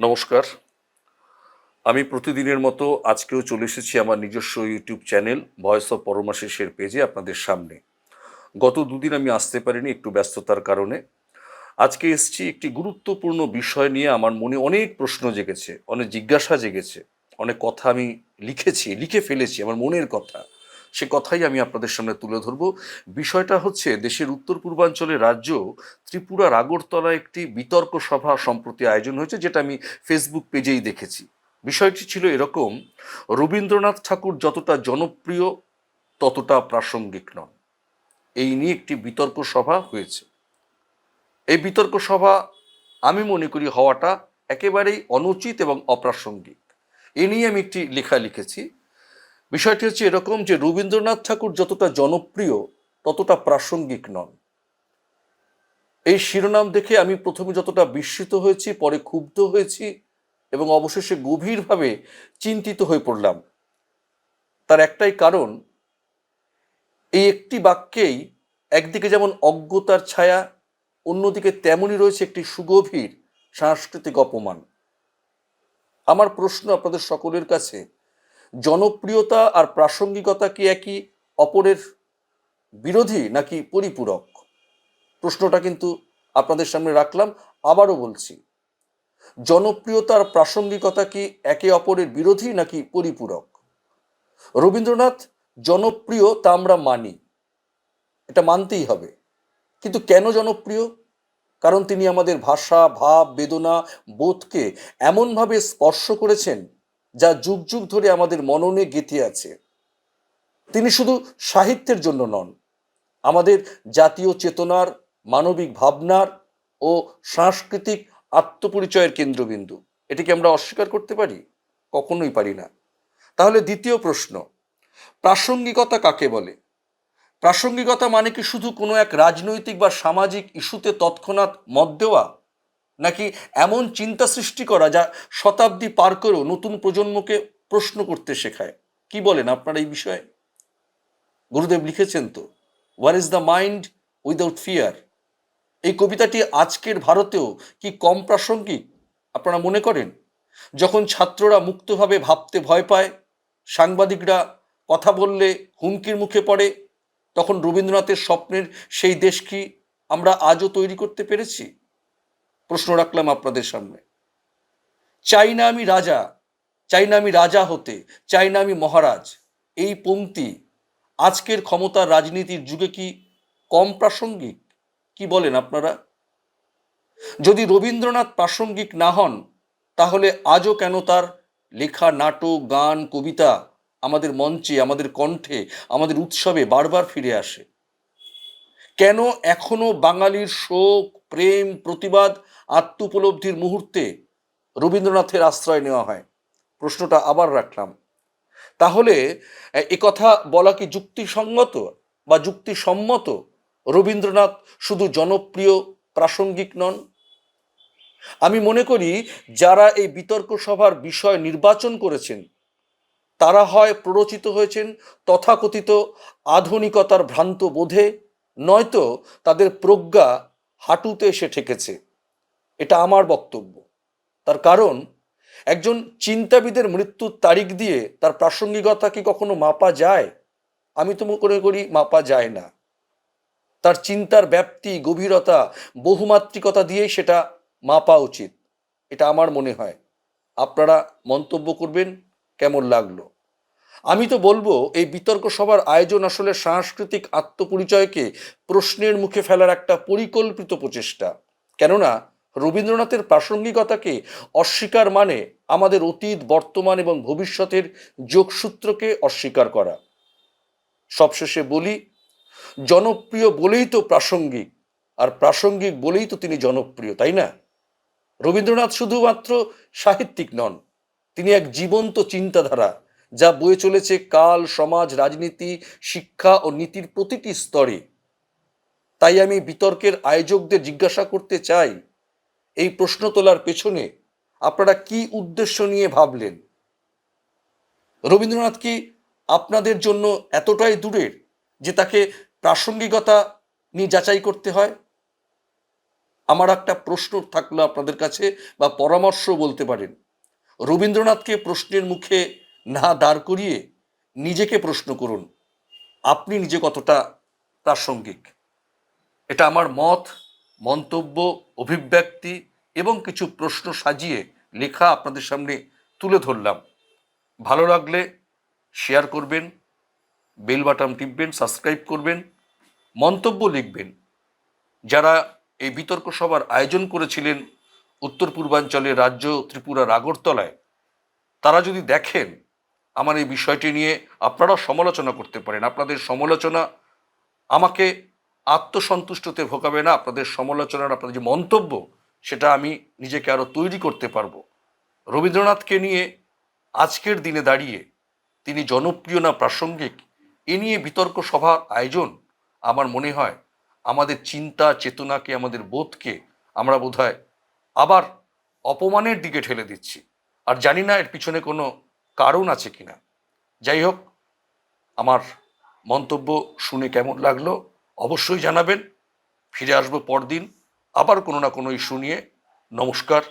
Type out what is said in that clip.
নমস্কার। আমি প্রতিদিনের মতো আজকেও চলে এসেছি আমার নিজস্ব ইউটিউব চ্যানেল ভয়েস অফ পরমাশিসের পেজে আপনাদের সামনে। গত দুদিন আমি আসতে পারিনি একটু ব্যস্ততার কারণে। আজকে এসেছি একটি গুরুত্বপূর্ণ বিষয় নিয়ে আমার মনে অনেক প্রশ্ন জেগেছে, অনেক জিজ্ঞাসা জেগেছে, অনেক কথা আমি লিখেছি, লিখে ফেলেছি, আমার মনের কথা। সে কথাই আমি আপনাদের সামনে তুলে ধরব। বিষয়টা হচ্ছে, দেশের উত্তর পূর্বাঞ্চলের রাজ্য ত্রিপুরার আগরতলা একটি বিতর্ক সভা সম্প্রতি আয়োজন হয়েছে, যেটা আমি ফেসবুক পেজেই দেখেছি। বিষয়টি ছিল এরকম, রবীন্দ্রনাথ ঠাকুর যতটা জনপ্রিয়, ততটা প্রাসঙ্গিক নন। এই নিয়ে একটি বিতর্ক সভা হয়েছে। এই বিতর্ক সভা, আমি মনে করি, হওয়াটা একেবারেই অনুচিত এবং অপ্রাসঙ্গিক। এ নিয়ে আমি একটি লেখা লিখেছি। বিষয়টি হচ্ছে এরকম যে রবীন্দ্রনাথ ঠাকুর যতটা জনপ্রিয়, ততটা প্রাসঙ্গিক নন। এই শিরোনাম দেখে আমি প্রথমে যতটা বিস্মিত হয়েছি, পরে ক্ষুব্ধ হয়েছি এবং অবশেষে গভীরভাবে চিন্তিত হয়ে পড়লাম। তার একটাই কারণ, এই একটি বাক্যেই একদিকে যেমন অজ্ঞতার ছায়া, অন্যদিকে তেমনই রয়েছে একটি সুগভীর সাংস্কৃতিক অপমান। আমার প্রশ্ন আপনাদের সকলের কাছে জনপ্রিয়তা আর প্রাসঙ্গিকতা কি একই, অপরের বিরোধী নাকি পরিপূরক? প্রশ্নটা কিন্তু আপনাদের সামনে রাখলাম, আবারও বলছি। জনপ্রিয়তা আর প্রাসঙ্গিকতা কি একে অপরের বিরোধী নাকি পরিপূরক? রবীন্দ্রনাথ, জনপ্রিয় তা আমরা মানি। এটা মানতেই হবে। কিন্তু কেন জনপ্রিয়? কারণ তিনি আমাদের ভাষা, ভাব, বেদনা, বোধকে এমনভাবে স্পর্শ করেছেন যা যুগ যুগ ধরে আমাদের মননে গেঁথে আছে। তিনি শুধু সাহিত্যের জন্য নন, আমাদের জাতীয় চেতনার, মানবিক ভাবনার ও সাংস্কৃতিক আত্মপরিচয়ের কেন্দ্রবিন্দু। এটিকে আমরা অস্বীকার করতে পারি? কখনোই পারি না। তাহলে দ্বিতীয় প্রশ্ন, প্রাসঙ্গিকতা কাকে বলে? প্রাসঙ্গিকতা মানে কি শুধু কোনো এক রাজনৈতিক বা সামাজিক ইস্যুতে তৎক্ষণাৎ মত দেওয়া? নাকি এমন চিন্তা সৃষ্টি করা যা শতাব্দী পার করেও নতুন প্রজন্মকে প্রশ্ন করতে শেখায়? কি বলেন আপনারা এই বিষয়ে? গুরুদেব লিখেছেন তো where is the mind without fear এই কবিতাটি আজকের ভারতেও কি কম প্রাসঙ্গিক, আপনারা মনে করেন? যখন ছাত্ররা মুক্তভাবে ভাবতে ভয় পায়, সাংবাদিকরা কথা বললে হুমকির মুখে পড়ে, তখন রবীন্দ্রনাথের স্বপ্নের সেই দেশ কি আমরা আজও তৈরি করতে পেরেছি? প্রশ্ন রাখলাম আপনাদের সামনে। চাই না আমি রাজা চাই না আমি রাজা হতে চাই না আমি মহারাজ, এই পংক্তি আজকের ক্ষমতার রাজনীতির যুগে কি কম প্রাসঙ্গিক? কি বলেন আপনারা? যদি রবীন্দ্রনাথ প্রাসঙ্গিক না হন, তাহলে আজও কেন তার লেখা, নাটক, গান, কবিতা আমাদের মঞ্চে, আমাদের কণ্ঠে, আমাদের উৎসবে বারবার ফিরে আসে? কেন এখনও বাঙালির শোক, প্রেম, প্রতিবাদ, আত্মোপলব্ধির মুহূর্তে রবীন্দ্রনাথের আশ্রয় নেওয়া হয়? প্রশ্নটা আবার রাখলাম। তাহলে কথা বলা কি যুক্তিসঙ্গত বা যুক্তিসম্মত রবীন্দ্রনাথ শুধু জনপ্রিয় প্রাসঙ্গিক নন? আমি মনে করি যারা এই বিতর্ক সভার বিষয় নির্বাচন করেছেন, তারা হয় প্ররোচিত হয়েছেন তথাকথিত আধুনিকতার ভ্রান্ত বোধে নয়তো তাদের প্রজ্ঞা হাঁটুতে এসে ঠেকেছে। এটা আমার বক্তব্য। তার কারণ, একজন চিন্তাবিদের মৃত্যুর তারিখ দিয়ে তার প্রাসঙ্গিকতা কি কখনো মাপা যায়? আমি তো মনে করি মাপা যায় না। তার চিন্তার ব্যাপ্তি, গভীরতা, বহুমাত্রিকতা দিয়েই সেটা মাপা উচিত। এটা আমার মনে হয়। আপনারা মন্তব্য করবেন, কেমন লাগল? আমি তো বলব, এই বিতর্ক সভার আয়োজন আসলে সাংস্কৃতিক আত্মপরিচয়কে প্রশ্নের মুখে ফেলার একটা পরিকল্পিত প্রচেষ্টা। কেননা, রবীন্দ্রনাথের প্রাসঙ্গিকতাকে অস্বীকার মানে আমাদের অতীত, বর্তমান এবং ভবিষ্যতের যোগসূত্রকে অস্বীকার করা। সবশেষে বলি, জনপ্রিয় বলেই তো প্রাসঙ্গিক, আর প্রাসঙ্গিক বলেই তো তিনি জনপ্রিয়, তাই না? রবীন্দ্রনাথ শুধুমাত্র সাহিত্যিক নন, তিনি এক জীবন্ত চিন্তাধারা যা বয়ে চলেছে কাল, সমাজ, রাজনীতি, শিক্ষা ও নীতির প্রতিটি স্তরে। তাই আমি বিতর্কের আয়োজকদের জিজ্ঞাসা করতে চাই, এই প্রশ্ন তোলার পেছনে আপনারা কি উদ্দেশ্য নিয়ে ভাবলেন? রবীন্দ্রনাথ কি আপনাদের জন্য এতটাই দূরের যে তাকে প্রাসঙ্গিকতা নিয়ে যাচাই করতে হয়? আমার একটা প্রশ্ন থাকল আপনাদের কাছে বা পরামর্শ বলতে পারেন। রবীন্দ্রনাথকে প্রশ্নের মুখে না দাঁড় করিয়ে নিজেকে প্রশ্ন করুন, আপনি নিজে কতটা প্রাসঙ্গিক? এটা আমার মত, মন্তব্য, অভিব্যক্তি এবং কিছু প্রশ্ন সাজিয়ে লেখা আপনাদের সামনে তুলে ধরলাম। ভালো লাগলে শেয়ার করবেন বেল বাটন টিপবেন সাবস্ক্রাইব করবেন, মন্তব্য লিখবেন। যারা এই বিতর্ক সভার আয়োজন করেছিলেন উত্তর পূর্বাঞ্চলের রাজ্য ত্রিপুরার আগরতলায়, তারা যদি দেখেন আমার এই বিষয়টি নিয়ে আপনারা সমালোচনা করতে পারেন। আপনাদের সমালোচনা আমাকে আত্মসন্তুষ্টতে ভোগাবে না। আপনাদের সমালোচনার আপনাদের যে মন্তব্য, সেটা আমি নিজেকে আরও তৈরি করতে পারব। রবীন্দ্রনাথকে নিয়ে আজকের দিনে দাঁড়িয়ে তিনি জনপ্রিয় না প্রাসঙ্গিক, এ নিয়ে বিতর্ক সভার আয়োজন আমার মনে হয় আমাদের চিন্তা, চেতনাকে, আমাদের বোধকে আমরা বোধহয় আবার অপমানের দিকে ঠেলে দিচ্ছি। আর জানি না এর পিছনে কোনো কারণ আছে কি না যাই হোক, আমার মন্তব্য শুনে কেমন লাগল অবশ্যই জানাবেন। ফিরে আসব পরদিন, আবার কোনো না কোনো ইস্যু নিয়ে। নমস্কার।